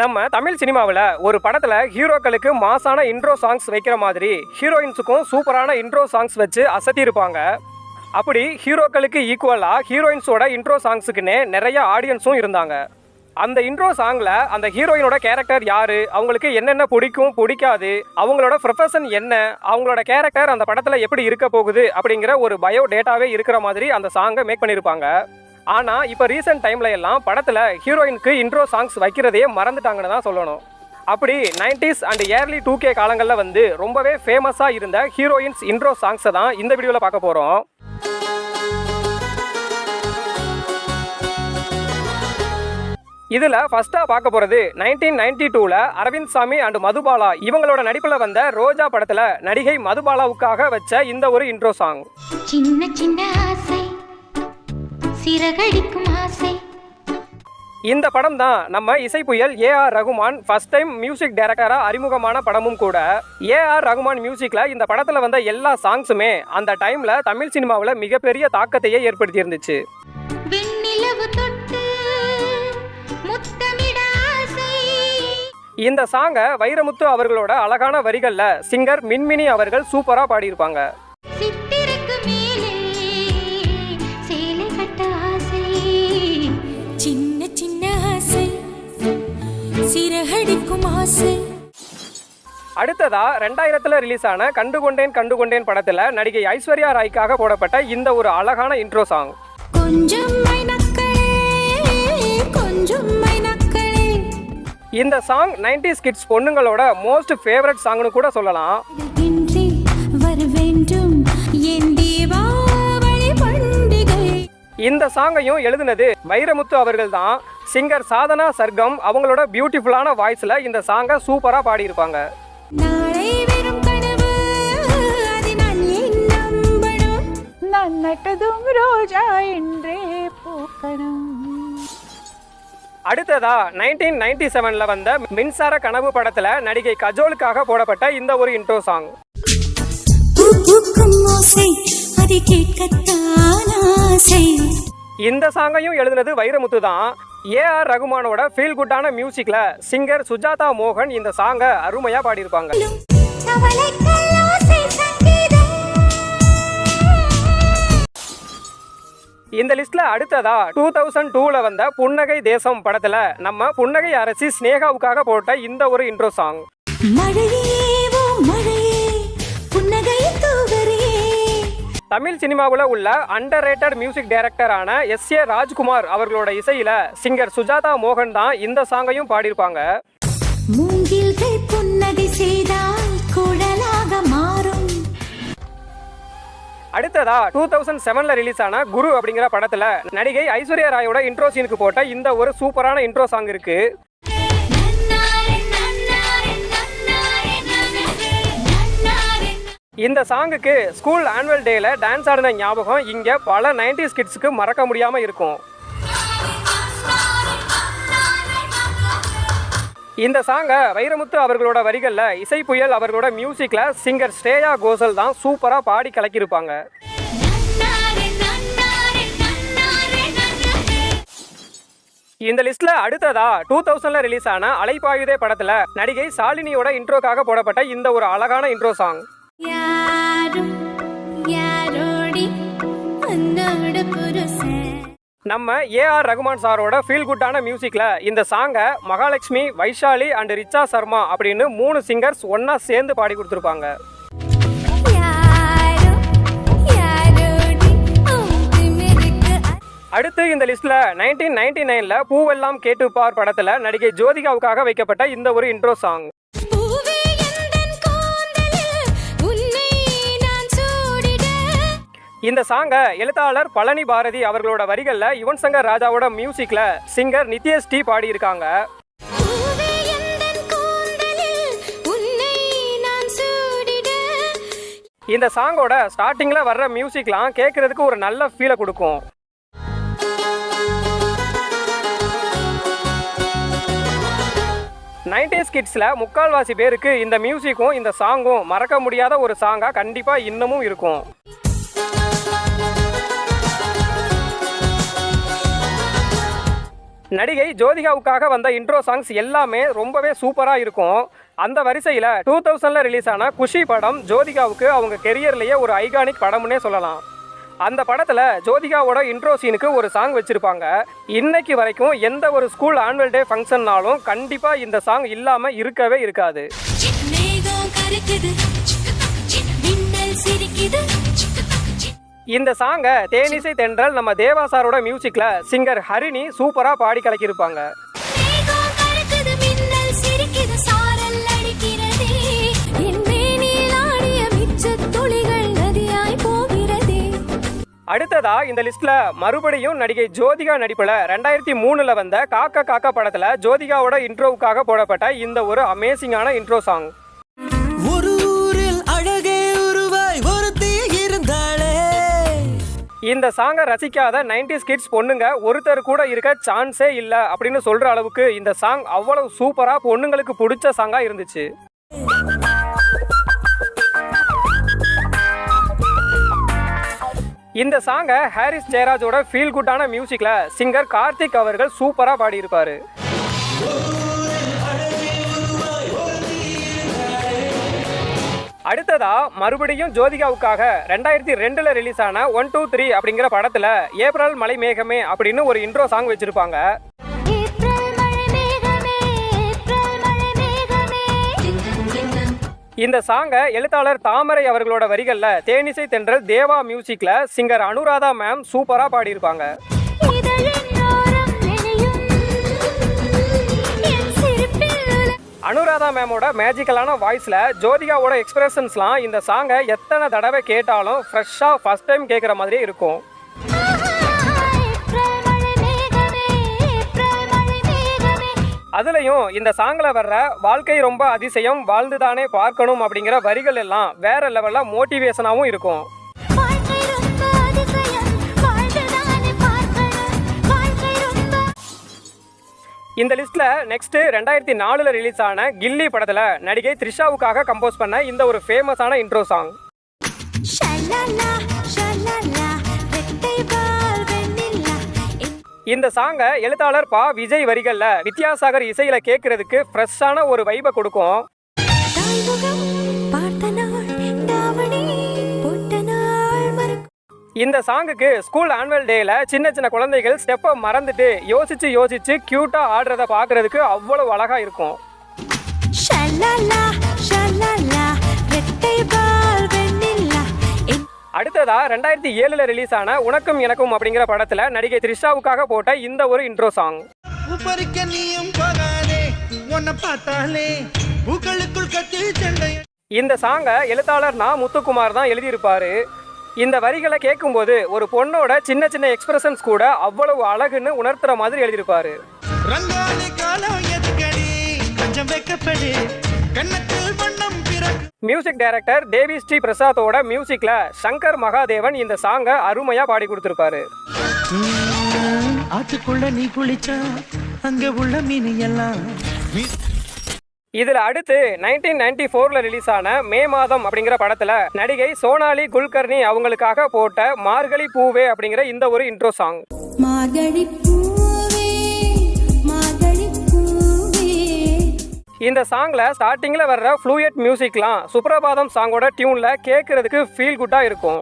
நம்ம தமிழ் சினிமாவில் ஒரு படத்தில் ஹீரோக்களுக்கு மாசான இன்ட்ரோ சாங்ஸ் வைக்கிற மாதிரி ஹீரோயின்ஸுக்கும் சூப்பரான இன்ட்ரோ சாங்ஸ் வச்சு அசத்தியிருப்பாங்க. அப்படி ஹீரோக்களுக்கு ஈக்குவலாக ஹீரோயின்ஸோட இன்ட்ரோ சாங்ஸுக்குன்னே நிறைய ஆடியன்ஸும் இருந்தாங்க. அந்த இன்ட்ரோ சாங்கில் அந்த ஹீரோயினோட கேரக்டர் யார் அவங்களுக்கு என்னென்ன பிடிக்கும் பிடிக்காது அவங்களோட ப்ரொஃபஷன் என்ன அவங்களோட கேரக்டர் அந்த படத்தில் எப்படி இருக்க போகுது அப்படிங்கிற ஒரு பயோ டேட்டாவே இருக்கிற மாதிரி அந்த சாங்கை மேக் பண்ணியிருப்பாங்க. ஆனால் இப்போ ரீசெண்ட் டைமில் எல்லாம் படத்தில் ஹீரோயினுக்கு இன்ட்ரோ சாங்ஸ் வைக்கிறதையே மறந்துட்டாங்கன்னு தான் சொல்லணும். அப்படி nineties and early two K காலங்களில் வந்து ரொம்பவே ஃபேமஸாக இருந்த ஹீரோயின்ஸ் இன்ட்ரோ சாங்ஸை தான் இந்த வீடியோவில் பார்க்க போகிறோம் இதில் ஃபர்ஸ்ட்டாக பார்க்க போகிறது நைன்டீன் நைன்டி டூவில் அரவிந்த் சாமி அண்ட் மதுபாலா இவங்களோட நடிப்பில் வந்த ரோஜா படத்தில் நடிகை மதுபாலாவுக்காக வச்ச இந்த ஒரு இன்ட்ரோ சாங் சின்ன சின்ன ஆசை சிறகடிக்கும் ஆசை. இந்த படம் தான் நம்ம இசை புயல் A R Rahman first time music டைரக்டராக அறிமுகமான படமும் கூட. ஏஆர் ரகுமான் மியூசிக்கில் இந்த படத்தில் வந்த எல்லா சாங்ஸுமே அந்த டைமில் தமிழ் சினிமாவில் மிகப்பெரிய தாக்கத்தையே ஏற்படுத்தி இருந்துச்சு வெண்ணிலவு தொட்டு முத்தமிட ஆசை. இந்த சாங்கை வைரமுத்து அவர்களோட அழகான வரிகளில் சிங்கர் மின்மினி அவர்கள் சூப்பராக பாடியிருப்பாங்க. சிறகடிக்கும் ஆசை. அடுத்ததா ரெண்டாயிரத்தில் ரிலீஸ் ஆன கண்டுகொண்டேன் கண்டுகொண்டேன் படத்தில் நடிகை ஐஸ்வர்யா ராய்க்காக போடப்பட்ட இந்த ஒரு அழகான இன்ட்ரோ சாங் கொஞ்சம் கொஞ்சம் இந்த சாங் 90s கிட்ஸ் பொண்ணுங்களோட மோஸ்ட் ஃபேவரட் சாங்னு கூட சொல்லலாம். இந்த சாங்கையும் எழுதுனது வைரமுத்து அவர்கள் தான் சிங்கர் சாதனா சர்க்கம் அவங்களோட பியூட்டிஃபுல்லான வாய்ஸில் இந்த சாங்கை சூப்பராக பாடியிருப்பாங்க. நட்டதும் ரோஜா என்றே பூக்கணும். அடுத்ததா நைன்டீன் நைன்டி செவனில் வந்த மின்சார கனவு படத்தில் நடிகை கஜோலுக்காக போடப்பட்ட இந்த ஒரு இன்ட்ரோ சாங் அதை கேட்கத்தான் ஆசை. இந்த சாங்கையும் எழுதுனது வைரமுத்து தான். ஏஆர் ரகுமானோட ஃபீல் குட்டான மியூசிக்கில் சிங்கர் சுஜாதா மோகன் இந்த சாங்கை அருமையாக பாடியிருப்பாங்க. இந்த லிஸ்ட்ல அடுத்ததா டூ தௌசண்ட் டூல வந்த புன்னகை தேசம் படத்துல நம்ம புன்னகை அரசி ஸ்னேகாவுக்காக போட்ட இந்த ஒரு இன்ட்ரோ சாங் மழையே தமிழ் சினிமாவில் உள்ள அண்டர் ரேட்டட் மியூசிக் டைரக்டரான எஸ் ஏ ராஜ்குமார் அவர்களோட இசையில சிங்கர் சுஜாதா மோகன் தான் இந்த சாங்கையும் பாடியிருப்பாங்க. அடுத்ததா டூ தௌசண்ட் செவன்ல ரிலீஸ் ஆன குரு அப்படிங்கிற படத்துல நடிகை ஐஸ்வர்யா ராயோட இன்ட்ரோ சீனுக்கு போட்ட இந்த ஒரு சூப்பரான இன்ட்ரோ சாங் இருக்கு. இந்த சாங்குக்கு ஸ்கூல் ஆனுவல் டேல டான்ஸ் ஆடின ஞாபகம் இங்க பல 90s கிட்ஸுக்கு மறக்க முடியாம இருக்கும். இந்த சாங்கை வைரமுத்து அவர்களோட வரிகளில் இசை புயல் அவர்களோட மியூசிக்கில் சிங்கர் ஸ்ரேயா கோசல் தான் சூப்பராக பாடி கலக்கியிருப்பாங்க. இந்த லிஸ்ட்ல அடுத்ததா டூ தௌசண்ட்ல ரிலீஸ் ஆன அலைப்பாயுதே படத்துல நடிகை சாலினியோட இன்ட்ரோக்காக போடப்பட்ட இந்த ஒரு அழகான இன்ட்ரோ சாங் நம்ம ஏஆர் ரகுமான் சாரோட ஃபீல் குட்டான மியூசிக்ல இந்த சாங்கை மகாலட்சுமி வைஷாலி அண்ட் ரிச்சா சர்மா அப்படின்னு மூணு சிங்கர்ஸ் ஒண்ணா சேர்ந்து பாடி கொடுத்துருப்பாங்க. அடுத்து இந்த லிஸ்ட்ல நைன்டீன் நைன்டி நைன்ல பூவெல்லாம் கேட்டுப்பார் படத்துல நடிகை ஜோதிகாவுக்காக வைக்கப்பட்ட இந்த ஒரு இன்ட்ரோ சாங் இந்த சாங்கை எழுத்தாளர் பழனி பாரதி அவர்களோட வரிகள்ல யுவன் சங்கர் ராஜாவோட மியூசிக்ல சிங்கர் நித்யஸ் டி பாடியிருக்காங்க. இந்த சாங்கோட ஸ்டார்டிங்ல வர்ற மியூசிக்லாம் கேட்கறதுக்கு ஒரு நல்ல ஃபீலை கொடுக்கும். நைன்டிஸ் கிட்ஸில் முக்கால்வாசி பேருக்கு இந்த மியூசிக்கும் இந்த சாங்கும் மறக்க முடியாத ஒரு சாங்காக கண்டிப்பாக இன்னமும் இருக்கும். நடிகை ஜோதிகாவுக்காக வந்த இன்ட்ரோ சாங்ஸ் எல்லாமே ரொம்பவே சூப்பராக இருக்கும். அந்த வரிசையில் டூ தௌசண்டில் ரிலீஸ் ஆன குஷி படம் ஜோதிகாவுக்கு அவங்க கெரியர்லேயே ஒரு ஐகானிக் படம்னே சொல்லலாம். அந்த படத்தில் ஜோதிகாவோட இன்ட்ரோ சீனுக்கு ஒரு சாங் வச்சுருப்பாங்க. இன்னைக்கு வரைக்கும் எந்த ஒரு ஸ்கூல் ஆனுவல் டே ஃபங்க்ஷன்னாலும் கண்டிப்பாக இந்த சாங் இல்லாமல் இருக்கவே இருக்காது. இந்த சாங்கை தேனிசை தென்றல் நம்ம தேவா சாரோட மியூசிக்கில் சிங்கர் ஹரிணி சூப்பராக பாடி கலக்கியிருப்பாங்க. அடுத்ததா இந்த லிஸ்ட்ல மறுபடியும் நடிகை ஜோதிகா நடிப்புல ரெண்டாயிரத்தி மூணுல வந்த காக்கா காக்கா படத்துல ஜோதிகாவோட இன்ட்ரோவுக்காக போடப்பட்ட இந்த ஒரு அமேசிங்கான இன்ட்ரோ சாங் இந்த சாங்கை ரசிக்காத 90s கிட்ஸ் பொண்ணுங்க ஒருத்தர் கூட இருக்க சான்ஸே இல்லை அப்படின்னு சொல்கிற அளவுக்கு இந்த சாங் அவ்வளவு சூப்பராக பொண்ணுங்களுக்கு பிடிச்ச சாங்காக இருந்துச்சு. இந்த சாங்கை ஹாரிஸ் ஜெயராஜோட ஃபீல் குட்டான மியூசிக்கில் சிங்கர் கார்த்திக் அவர்கள் சூப்பராக பாடியிருப்பார். அடுத்ததா மறுபடியும் ஜோதிகாவுக்காக ரெண்டாயிரத்தி ரெண்டுல ரிலீஸ் ஆன ஒன் டூ த்ரீ அப்படிங்கிற படத்துல ஏப்ரல் மலை மேகமே அப்படின்னு ஒரு இன்ட்ரோ சாங் வச்சிருப்பாங்க. இந்த சாங்கை எழுத்தாளர் தாமரை அவர்களோட வரிகள்ல தேனிசை தென்றல் தேவா மியூசிக்ல சிங்கர் அனுராதா மேம் சூப்பரா பாடியிருப்பாங்க. அனுராதா மேமோட மேஜிக்கலான வாய்ஸில் ஜோதிகாவோட எக்ஸ்பிரஷன்ஸ்லாம் இந்த சாங்கை எத்தனை தடவை கேட்டாலும் ஃப்ரெஷ்ஷாக ஃபர்ஸ்ட் டைம் கேட்குற மாதிரி இருக்கும். அதுலேயும் இந்த சாங்கில் வர்ற வாழ்க்கை ரொம்ப அதிசயம் வாழ்ந்துதானே பார்க்கணும் அப்படிங்கிற வரிகள் எல்லாம் வேற லெவலில் மோட்டிவேஷனாகவும் இருக்கும். இந்த லிஸ்ட்ல நெக்ஸ்ட் ரெண்டாயிரத்தி நாலுல ரிலீஸ் ஆன கில்லி படத்துல நடிகை த்ரிஷாவுக்காக கம்போஸ் பண்ண இந்த ஒரு ஃபேமஸான இன்ட்ரோ சாங் இந்த சாங்கை எழுத்தாளர் பா விஜய் வரிகள்ல வித்யாசாகர் இசையில கேட்கறதுக்கு ஃப்ரெஷ்ஷான ஒரு வைபை கொடுக்கும். இந்த சாங்குக்கு ஸ்கூல் ஆனுவல் டேல சின்ன சின்ன குழந்தைகள் ஸ்டெப்பை மறந்துட்டு யோசிச்சு யோசிச்சு கியூட்டா ஆடுறத பார்க்கறதுக்கு அவ்வளவு அழகா இருக்கும். அடுத்ததா ரெண்டாயிரத்தி ஏழுல ரிலீஸ் ஆன உனக்கும் எனக்கும் அப்படிங்கிற படத்துல நடிகை த்ரிஷாவுக்காக போட்ட இந்த ஒரு இன்ட்ரோ சாங் இந்த சாங்கை எழுத்தாளர் நா முத்துக்குமார் தான் எழுதியிருப்பாரு. இந்த வரிகளை கேட்கும்போது ஒரு பொண்ணோட சின்ன சின்ன எக்ஸ்பிரஷன்ஸ் கூட அவ்வளவு அழகுன்னு உணர்த்துற மாதிரி எழுதியிருப்பாரு. மியூசிக் டைரக்டர் தேவி ஸ்ரீ பிரசாத்தோட மியூசிக்ல சங்கர் மகாதேவன் இந்த சாங்கை அருமையா பாடி கொடுத்திருப்பாரு. ஆத்துக்குள்ள நீ குளிச்சா அங்க உள்ள மீன் எல்லாம் இதுல அடுத்து நைன்டீன் நைன்டி ஃபோர்ல ரிலீஸ் ஆன மே மாதம் அப்படிங்கிற படத்துல நடிகை சோனாலி குல்கர்னி அவங்களுக்காக போட்ட மார்கழி பூவே அப்படிங்கிற இந்த ஒரு இன்ட்ரோ சாங் மார்கழி இந்த சாங்ல ஸ்டார்டிங்ல வர்ற ஃப்ளூயட் மியூசிக்லாம் சுப்ரபாதம் சாங்கோட டியூன்ல கேட்கறதுக்கு ஃபீல் குட்டா இருக்கும்.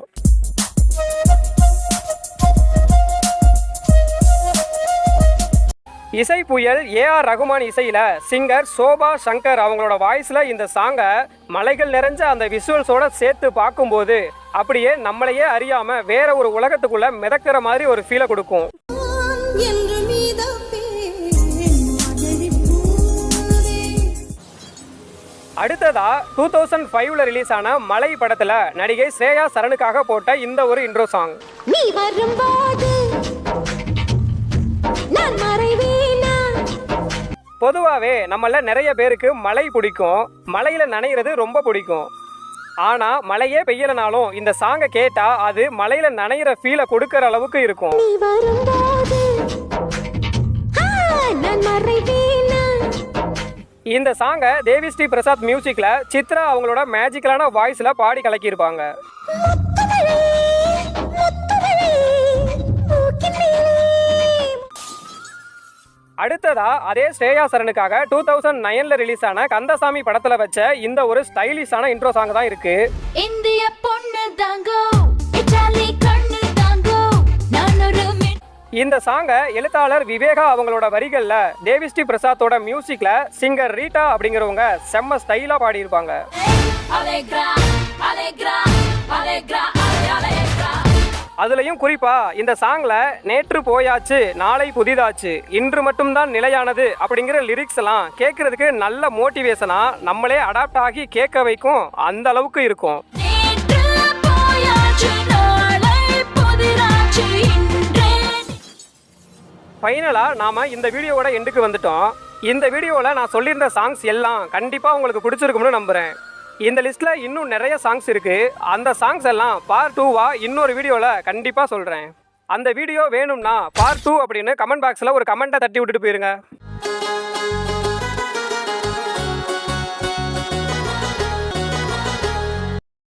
இசை புயல் ஏஆர் ரகுமான் இசையில சிங்கர் சோபா சங்கர் அவங்களோட வாய்ஸ்ல இந்த சாங்கை மலைகள் நிறைஞ்ச அந்த விஷுவல்ஸோட சேர்த்து பார்க்கும்போது அப்படியே நம்மளையே அறியாம வேற ஒரு உலகத்துக்குள்ள மிதக்கிற மாதிரி ஒரு ஃபீலை கொடுக்கும். அடுத்ததா டூ தௌசண்ட் ஃபைவ்ல ரிலீஸ் ஆன மலை படத்துல நடிகை ஸ்ரேயா சரணுக்காக போட்ட இந்த ஒரு இன்ட்ரோ சாங் நீ வரும்போது நான் மறைவேனா பொதுவாகவே நம்மள நிறைய பேருக்கு மழை பிடிக்கும். மலையில நனையிறது ரொம்ப பிடிக்கும். ஆனா மழையே பெய்யலனாலும் இந்த சாங்கை கேட்டா அது மலையில நனையிற ஃபீலை கொடுக்கற அளவுக்கு இருக்கும். இந்த சாங்கை தேவி ஸ்ரீ பிரசாத் மியூசிக்ல சித்ரா அவங்களோட மேஜிக்கலான வாய்ஸ்ல பாடி கலக்கியிருப்பாங்க. அடுத்ததா அதே ஸ்ரேயா சரனுக்காக டூ தௌசண்ட் நைன்ல ரிலீஸ் ஆன கந்தசாமி படத்துல வச்ச இந்த ஒரு ஸ்டைலிஷான இன்ட்ரோ சாங் தான் இருக்கு. இந்திய பொண்ணு தாங்கோ இட்டாலி கண்ணு தாங்கோ நான் ஒரு மின் இந்த சாங்கை எழுத்தாளர் விவேகா அவங்களோட வரிகள்ல தேவிஸ்ரீ பிரசாத்தோட மியூசிக்ல சிங்கர் ரீட்டா அப்படிங்கிறவங்க செம்ம ஸ்டைலா பாடியிருப்பாங்க. அலேக்ரா அலேக்ரா அலேக்ரா அலே அலேக்ரா அதுலயும் குறிப்பா இந்த சாங்ல நேற்று போயாச்சு நாளை புதிதாச்சு இன்று மட்டும்தான் நிலையானது அப்படிங்கிற லிரிக்ஸ் எல்லாம் கேட்கறதுக்கு நல்ல மோட்டிவேஷனா நம்மளே அடாப்ட் ஆகி கேட்க வைக்கும் அந்த அளவுக்கு இருக்கும். நேற்று போயாச்சு நாளை புதிராச்சு இன்றே. ஃபைனலா நாம இந்த வீடியோவோட எண்டுக்கு வந்துட்டோம். இந்த வீடியோவில் நான் சொல்லியிருந்த சாங்ஸ் எல்லாம் கண்டிப்பாக உங்களுக்கு பிடிச்சிருக்கும்னு நம்புகிறேன் இந்த லிஸ்ட்டில் இன்னும் நிறைய சாங்ஸ் இருக்குது அந்த சாங்ஸ் எல்லாம் பார்ட் டூவா இன்னொரு வீடியோவில் கண்டிப்பாக சொல்கிறேன் அந்த வீடியோ வேணும்னா பார்ட் டூ அப்படின்னு கமெண்ட் பாக்ஸில் ஒரு கமெண்ட்டை தட்டி விட்டுட்டு போயிருங்க.